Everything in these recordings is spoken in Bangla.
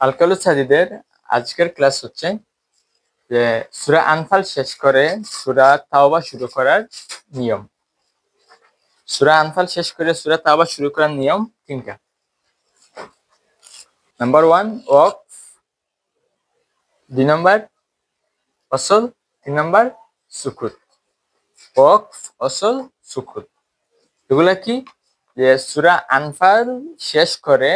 আলকালু সাজিদের আজকের ক্লাস হচ্ছে যে সুরা আনফাল শেষ করে সুরা তাওবা শুরু করার নিয়ম। সুরা আনফাল শেষ করে সুরা তাওবা শুরু করার নিয়ম তিনটা। নাম্বার ওয়ান ওয়াক। দুই নম্বর অসল তিন নম্বর, সুকুত। ওয়াক অসল সুকুত। এগুলা কি? যে সুরা আনফাল শেষ করে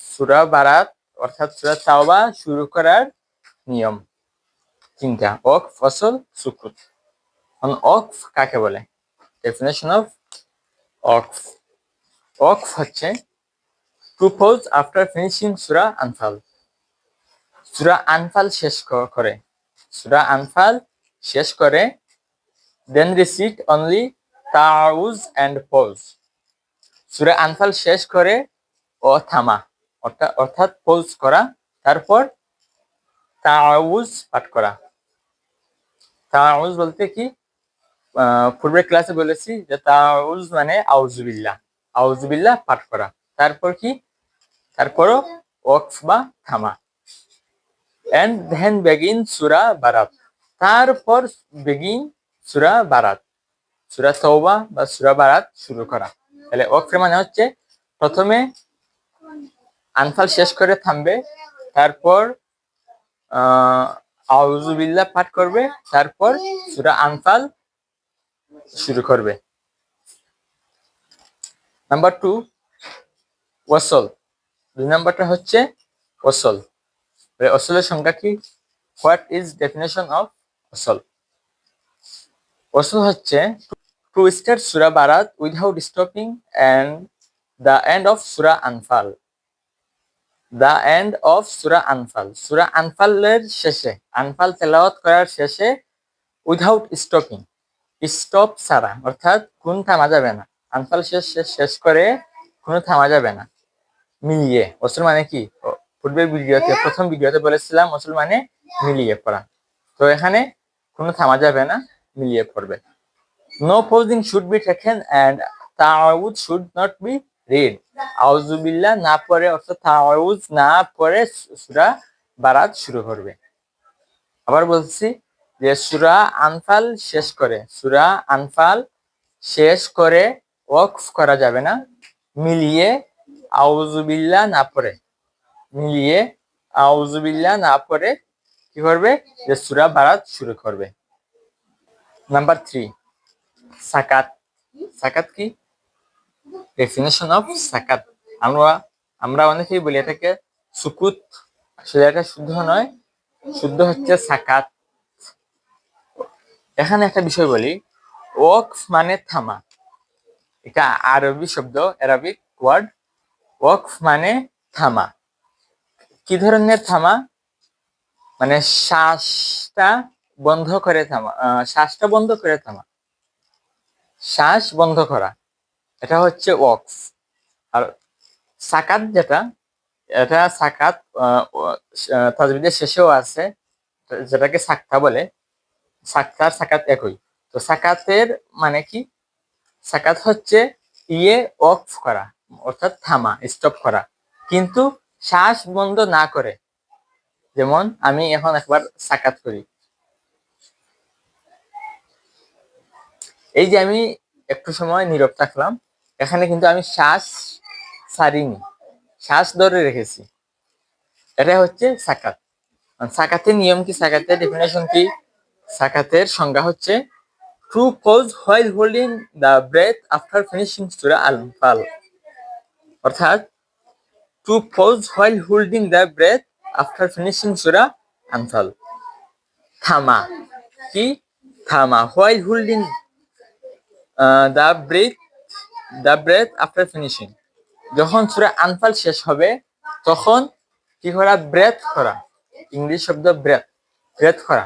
সুরা বারাত অর্থাৎ সুরা তাওবা শুরু করার নিয়ম। তিনটা অক ফসল সুকুত অক কাকে বলে? ডেফিনেশন অফ অক অক হচ্ছে টু পোজ আফটার ফিনিশিং সুরা আনফাল। সুরা আনফাল শেষ করে। সুরা আনফাল শেষ করে দেন রিসিট অনলি তাউজ অ্যান্ড পোজ সুরা আনফাল শেষ করে, ও থামা। অর্থাৎ পোজ করা, তারপর তাউজ পাঠ করা। তাউজ বলতে কি? পূর্বের ক্লাসে বলেছি যে তাউজ মানে আউজুবিল্লাহ আউজুবিল্লাহ পাঠ করা। তারপর কি? তারপরও ওয়াকফ বা থামা। এন্ড দেন বেগিন সুরা বারাত। তারপর বেগিন সুরা বারাত। সুরা তওবা বা সুরা বারাত শুরু করা। তাহলে ওয়াকফের মানে হচ্ছে প্রথমে আনফাল শেষ করে থামবে, তারপর, আহ আউজুবিল্লাহ পাঠ করবে, তারপর সুরা আনফাল শুরু করবে। নাম্বার টু ওয়াসল। দুই নাম্বারটা হচ্ছে ওসল ওসলের সংখ্যা কি? হোয়াট ইজ ডেফিনেশন অফ ওসল ওসল হচ্ছে টু স্টার্ট সুরা বারাত without stopping and the end of সুরা আনফাল। দ্য এন্ড অফ সুরা আনফাল সুরা আনফালের শেষে আনফাল তেলাওয়াত করার শেষে উইদাউট স্টপিং স্টপ ছাড়া, অর্থাৎ কোন থামা যাবে না। আনফাল শেষ, শেষ- করে কোনো থামা যাবে না। মিলিয়ে, অসুল মানে কি? পূর্বের ভিডিওতে, প্রথম ভিডিওতে বলেছিলাম, অসুল মানে মিলিয়ে পড়া। তো এখানে কোনো থামা যাবে না, মিলিয়ে পড়বে। No pausing should be taken and তাউজ should not be read আউজুবিল্লাহ না পড়ে অর্থাৎ তাউজ না পরে সুরা বারাত শুরু করবে। আবার বলছি যে সুরা আনফাল শেষ করে, সুরা আনফাল শেষ করে ওয়াকফ করা যাবে না, মিলিয়ে আউজুবিল্লাহ না পরে মিলিয়ে আউজুবিল্লাহ না পরে কি করবে? যে সুরা বারাত শুরু করবে। Number three সাকাত। সাকাত কি? ডেফিনেশন অফ সাকাত আমরা আমরা অনেকেই বলি এটাকে সুকুত। আসলে এটা শুদ্ধ নয়। শুদ্ধ হচ্ছে সাকাত এখানে একটা বিষয় বলি। ওয়াকফ মানে থামা। এটা আরবি শব্দ অ্যারাবিক ওয়ার্ড ওয়াকফ মানে থামা। কি ধরনের থামা? মানে শ্বাসটা বন্ধ করে থামা। শ্বাসটা বন্ধ করে থামা। শ্বাস বন্ধ করা। এটা হচ্ছে ওয়াক্স আর সাকাত যেটা, এটা সাকাত তাজবিদের শেষেও আছে, যেটাকে সাক্তা বলে। সাক্তার সাকাত একই। তো সাকাতের মানে কি? সাকাত হচ্ছে ইয়ে অফ করা, অর্থাৎ থামা স্টপ করা। কিন্তু শ্বাস বন্ধ না করে, যেমন আমি এখন একবার সাকাত করি। এই যে আমি একটু সময় নীরব থাকলাম এখানে কিন্তু আমি শ্বাস ছাড়িনি। শ্বাস ধরে রেখেছি। এটা হচ্ছে সাকাত। সাকাতের নিয়ম কি? সাকাতের ডেফিনেশন কি? সাকাতের সংজ্ঞা হচ্ছে to pause while holding the breath after finishing সুরা আল ফাল অর্থাৎ to pause while holding the breath after finishing সুরা আনফাল থামা। কি? থামা। While holding the breath the breath after finishing যখন সুরা আনফাল শেষ হবে, তখন কি করা? ব্রেথ করা। ইংলিশ শব্দ ব্রেথ ব্রেথ করা।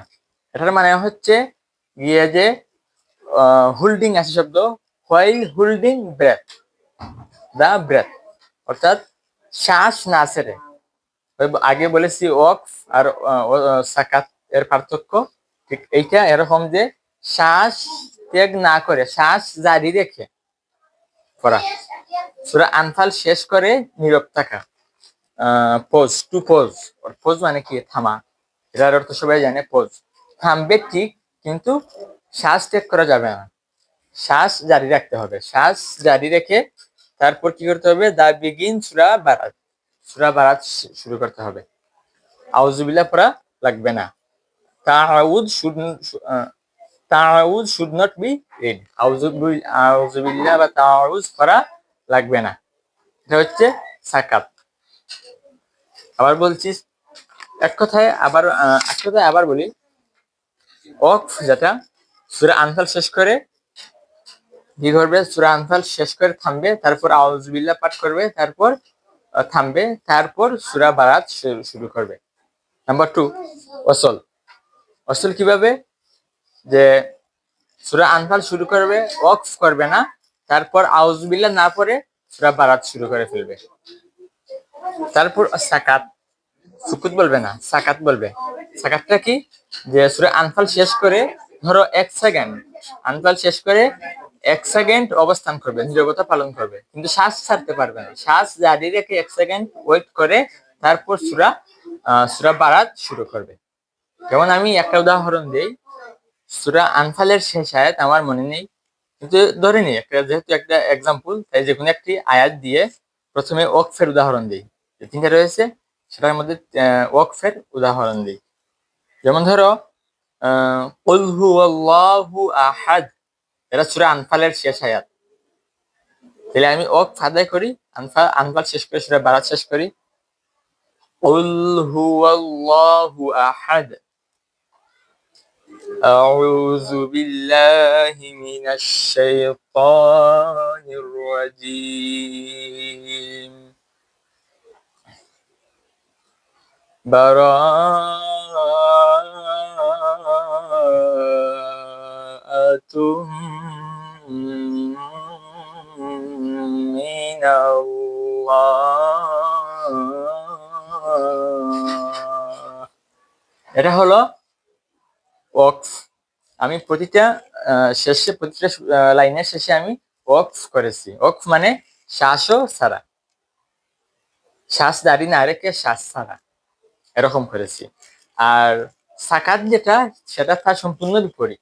এটার মানে হচ্ছে গিয়ে যে হোল্ডিং আছে শব্দ। While holding breath the breath অর্থাৎ শ্বাস না ওই আগে বলেছি ওয়াকফ আর সাকাত এর পার্থক্য। ঠিক এইটা এরকম যে শ্বাস ত্যাগ না করে, শ্বাস জারি রেখে। পড়া সুরা আনফাল শেষ করে নীরব থাকা। পোজ টু পোজ পোজ মানে কি? থামা। এটার অর্থ সবাই জানে পোজ থামবে ঠিক, কিন্তু শ্বাস ত্যাগ করা যাবে না। শ্বাস জারি রাখতে হবে। শ্বাস জারি রেখে তারপর কি করতে হবে? দা বিগিন সুরা বারাত। সুরা বারাত শুরু করতে হবে। আউজুবিল্লাহ পড়া লাগবে না। তাউদ শুড তাউদ শুড নট বি রিড। আউজুবিল্লাহ বা তাউজ করা লাগবে না। এটা হচ্ছে সাকাত। আবার বলছি, এক কথায় আবার এক কথায় আবার বলি অফ যেটা সুরা আনফাল শেষ করে, কি করবে? সুরা আনফাল শেষ করে থামবে, তারপর আউজবিল্লা পাঠ করবে, তারপর থামবে, তারপর সুরা বারাত শুরু করবে। Number two অসল। অসল কীভাবে? যে সুরা আনফাল শুরু করবে অফ করবে না, তারপর আউজবিল্লা না পড়ে সুরা বারাত শুরু করে ফেলবে। তারপর সাকাত। সুকুত বলবে না, সাকাত বলবে। সাকাতটা কি? যে সুরা আনফাল শেষ করে ধরো এক সেকেন্ড, আনফাল শেষ করে এক সেকেন্ড অবস্থান করবে, নীরবতা পালন করবে। কিন্তু শ্বাস ছাড়তে পারবে না। শ্বাস জারি রেখে এক সেকেন্ড ওয়েট করে তারপর সুরা সুরা বারাত শুরু করবে। যেমন আমি একটা উদাহরণ দিই সুরা আনফালের শেষ আয়াত আমার মনে নেই। কিন্তু ধরে নিই একটা যেহেতু একটা এক্সাম্পল তাই যে কোনো একটি আয়াত দিয়ে প্রথমে ওকফের উদাহরণ দিই। যে তিনটা রয়েছে সেটার মধ্যে ওকফের উদাহরণ দিই। যেমন ধরো আহ, কুল হুয়াল্লাহু আহাদ এটা সুরা আনফালের শেষ আয়াত। তাহলে আমি ওক আদায় করি আনফাল আনফাল শেষ করে সুরা বারাত শেষ করি। কুল হুয়াল্লাহু আহাদ أعوذ بالله من الشيطان الرجيم براءة من الله এটা হলো ওয়াকফ আমি প্রতিটা শেষে, প্রতিটা লাইনের শেষে আমি ওয়াকফ করেছি। ওয়াকফ মানে শ্বাসও ছাড়া। শ্বাস দাঁড়িয়ে না রেখে শ্বাস ছাড়া। এরকম করেছি। আর সাকাত যেটা, সেটা তার সম্পূর্ণ বিপরীত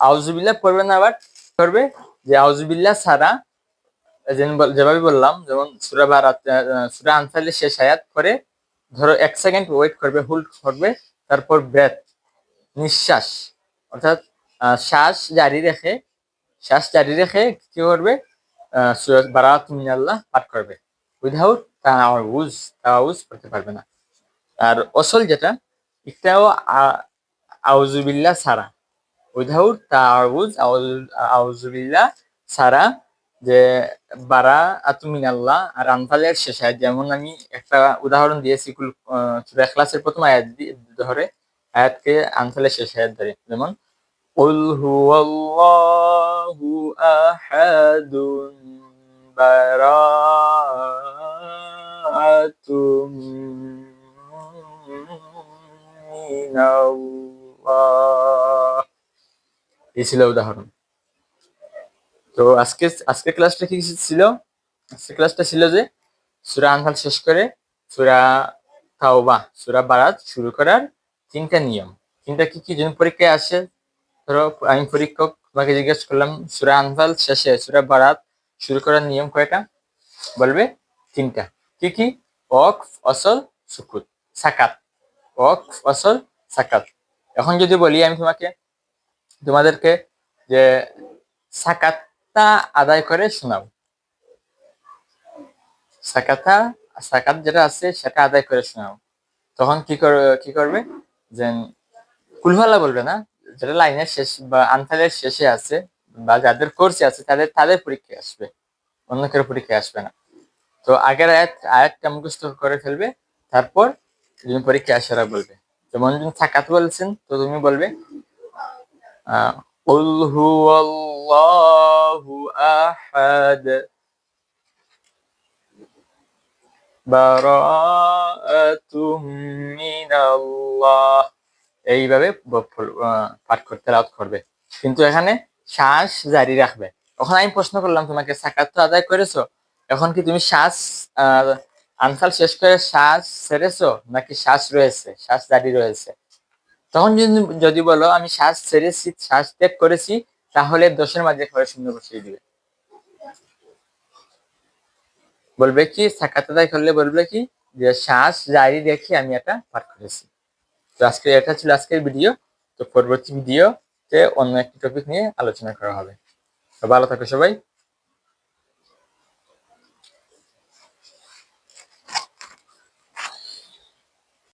আউজুবিল্লাহ পড়বে না, আবার করবে যে আউজুবিল্লাহ ছাড়া যেভাবে বললাম, যেমন সুরা বারাত সুরা আনফালের শেষ আয়াত করে ধরো এক সেকেন্ড ওয়েট করবে হোল্ড করবে, তারপর ব্রেথ নিঃশ্বাস। অর্থাৎ শ্বাস জারি রেখে, শ্বাস জারি রেখে কি করবে? সূরা বারাত মিনাল্লাহ পাঠ করবে। উইদাউট তাউজ তাউজ করতে পারবে না। আর অসল যেটা এটাও আ- আউজুবিল্লাহ ছাড়া। উইদাউট তাউজ আউজুবিল্লাহ ছাড়া যে বারা আতুমিনাল্লাহ আর আনফালের শেষ যেমন আমি একটা উদাহরণ দিয়েছি সূরা ইখলাসের প্রথম আয়াত ধরে। আয়াতকে আনফালের শেষ আয়াত ধরে যেমন قل هو الله أحد براءة من الله এই ছিল উদাহরণ তো আজকে আজকে ক্লাসটা কি ছিল আজকে ক্লাসটা ছিল যে সূরা আনফাল শেষ করে সূরা তাওবা সূরা বারাত শুরু করার তিনটা নিয়ম। তিনটা কি কি? যেন পরীক্ষায় আসে, ধরো আমি পরীক্ষক, তোমাকে জিজ্ঞেস করলাম, সূরা আনফাল শেষে, সুরা বারাত শুরু করার নিয়ম কয়টা? বলবে, তিনটা। কি কি? ওয়াকফ অসল সুকুত, সাকাত। ওয়াকফ অসল সাকাত। এখন যদি বলি আমি তোমাকে, তোমাদেরকে যে সাকাতটা আদায় করে শোনাও সাকাতা, সাকাত যেটা আছে, সেটা আদায় করে শোনাও তখন কি কি করবে? যে কুলহালা বলবে না যেটা লাইনের শেষ বা আনফালের শেষে আছে বা যাদের কোর্সে আছে তাদের তাদের পরীক্ষায় আসবে অন্য কারো পরীক্ষায় আসবে না তো আগের আয়াত আয়াতটা মুখস্থ করে ফেলবে তারপর তুমি পরীক্ষায় আসারা বলবে যেমন তুমি সাকাত বলছেন তো তুমি বলবে আহ قل هو الله أحد এইভাবে পাঠ করতে লাউড করবে। কিন্তু এখানে শ্বাস জারি রাখবে। তখন আমি প্রশ্ন করলাম তোমাকে সাকাত তো আদায় করেছ? এখন কি তুমি শ্বাস আহ, আনসার শেষ করে শ্বাস ছেড়েছো নাকি শ্বাস রয়েছে শ্বাস জারি রয়েছে? তখন যদি যদি বলো আমি শ্বাস ছেড়েছি শ্বাস ত্যাগ করেছি তাহলে দোষের মাঝে ঘরে শূন্য বসিয়ে দিবে। বলবে কি সাকাতাদাই করলে বলবে কি, যে শ্বাস জারি রেখে আমি এটা পাঠ করেছি। তো আজকে এটা ছিল আজকের ভিডিও তো পরবর্তী ভিডিওতে অন্য একটি টপিক নিয়ে আলোচনা করা হবে। ভালো থাকো সবাই।